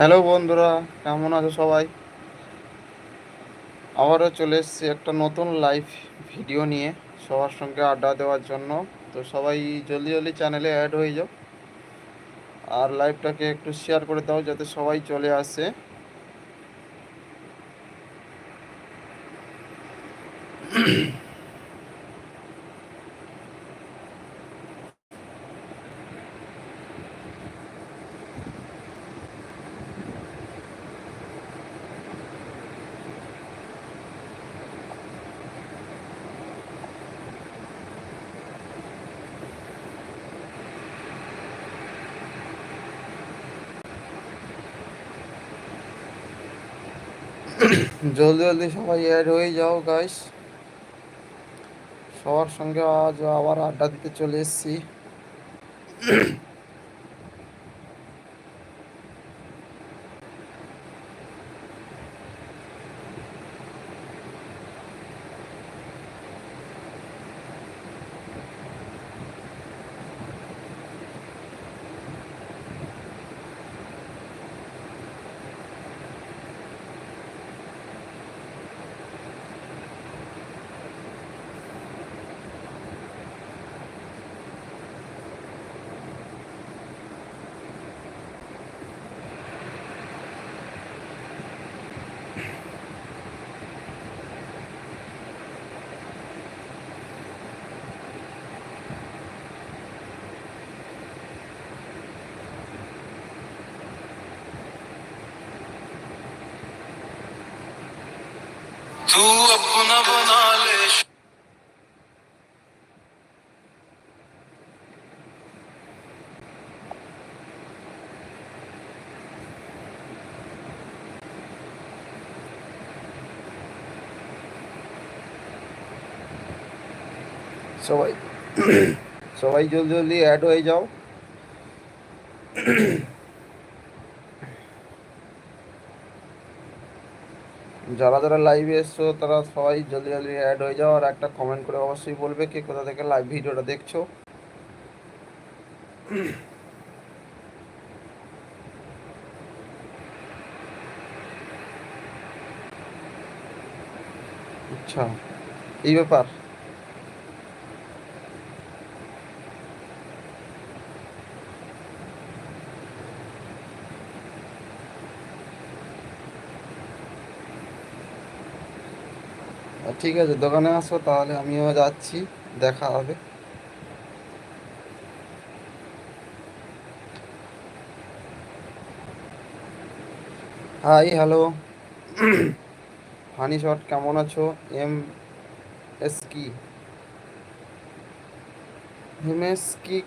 Hello বন্ধুরা, কেমন আছো সবাই? আবারও চলে এসেছি একটা নতুন লাইভ ভিডিও নিয়ে সবার সঙ্গে আড্ডা দেওয়ার জন্য। তো সবাই জলদি জলদি চ্যানেলে অ্যাড হয়ে যাও। আর লাইভটাকে একটু শেয়ার করে দাও যাতে সবাই চলে আসে। জলদি জলদি সবাই অ্যাড হয়ে যাও গাইস সবার সঙ্গে আজ আবার আড্ডা দিতে চলে এসেছি। तू अपना बना ले সবাই সবাই জলদি জলদি অ্যাড হয়ে যাও যারা যারা লাইভে এসছো, তারা সবাই জলদি জলদি অ্যাড হয়ে যাও, আর একটা কমেন্ট করে অবশ্যই বলবে কে কোথা থেকে লাইভ ভিডিওটা দেখছ। আচ্ছা এই ব্যাপার। ঠিক আছে, দোকানে আসো, তাহলে আমিও যাচ্ছি, দেখা হবে। হাই হ্যালো হানি শট কেমন আছো? এম এস কি এস কি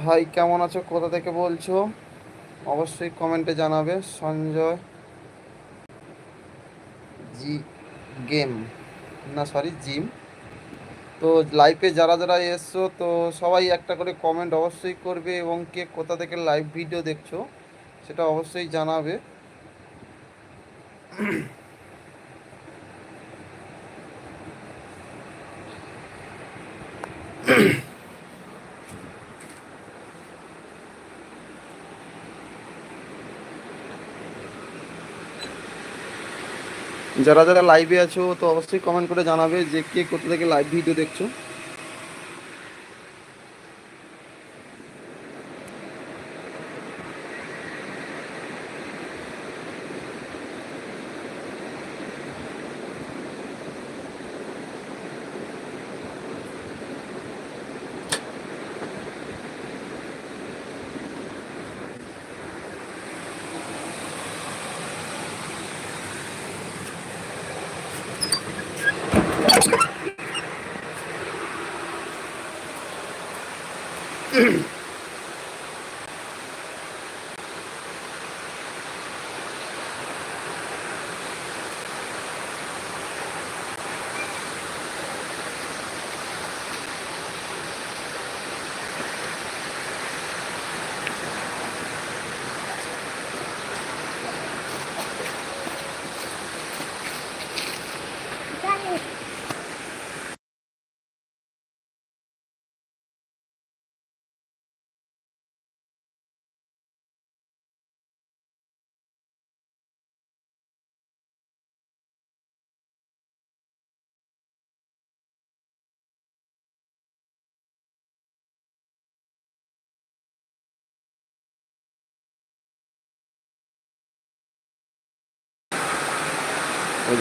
ভাই, কেমন আছো? কোথা থেকে বলছো? অবশ্যই কমেন্টে জানাবে, সঞ্জয় জি গেম না সরি জিম তো লাইভে যারা যারা এসছো, তো সবাই একটা করে কমেন্ট অবশ্যই করবে এবং কে কোথা থেকে লাইভ ভিডিও দেখছ, সেটা অবশ্যই জানাবে। যারা যারা লাইভে আছো, তো অবশ্যই কমেন্ট করে জানাবে যে কে কোথা থেকে লাইভ ভিডিও দেখছ।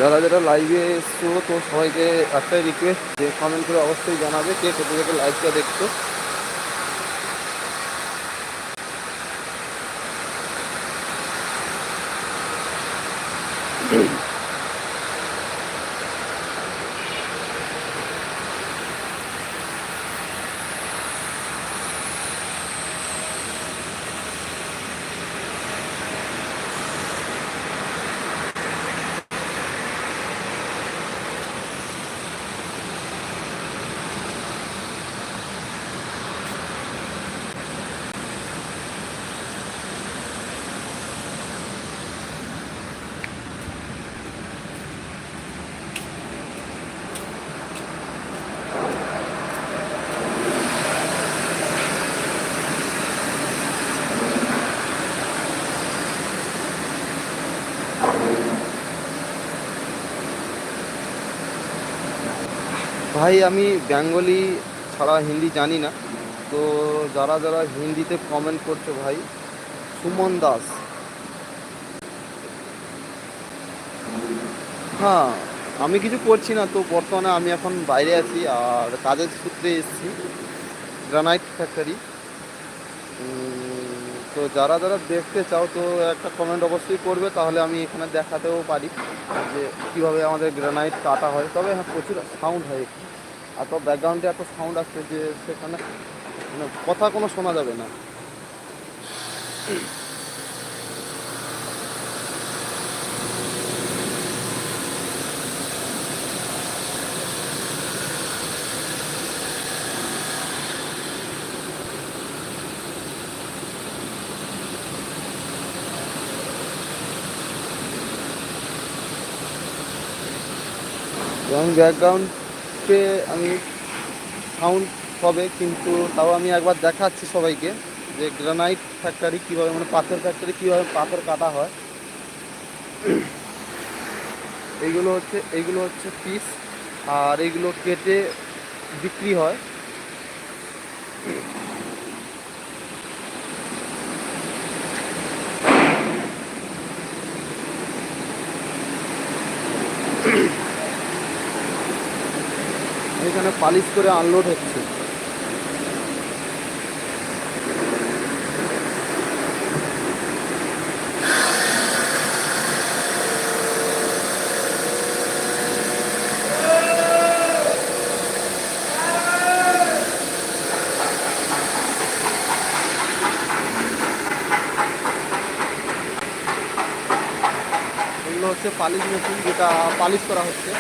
যারা যারা লাইভে এসছো, তো সবাইকে একটাই রিকোয়েস্ট যে কমেন্ট করে অবশ্যই জানাবে, কে কোথা থেকে লাইভটা দেখছ। ভাই, আমি বেঙ্গলি ছাড়া হিন্দি জানি না। তো যারা যারা হিন্দিতে কমেন্ট করছ ভাই, সুমন দাস। হ্যাঁ আমি কিছু করছি না, তো বর্তমানে আমি এখন বাইরে আছি আর কাজের সূত্রে এসেছি। গ্রানাইট ফ্যাক্টরি তো যারা যারা দেখতে চাও, তো একটা কমেন্ট অবশ্যই করবে, তাহলে আমি এখানে দেখাতেও পারি যে কীভাবে আমাদের গ্রানাইট কাটা হয় তবে হ্যাঁ প্রচুর সাউন্ড হয়। এত ব্যাকগ্রাউন্ডে এত সাউন্ড আসছে যে সেখানে মানে কথা কোনো শোনা যাবে না এবং ব্যাকগ্রাউন্ডে আমি সাউন্ড হবে, কিন্তু তাও আমি একবার দেখাচ্ছি সবাইকে যে গ্রানাইট ফ্যাক্টরি কীভাবে মানে পাথর ফ্যাক্টরি কীভাবে পাথর কাটা হয়। এইগুলো হচ্ছে এইগুলো হচ্ছে পিস আর এইগুলো কেটে বিক্রি হয়। এখানে পালিশ করে আনলোড হচ্ছে। হচ্ছে পালিশ মেশিন যেটা পালিশ করা হচ্ছে।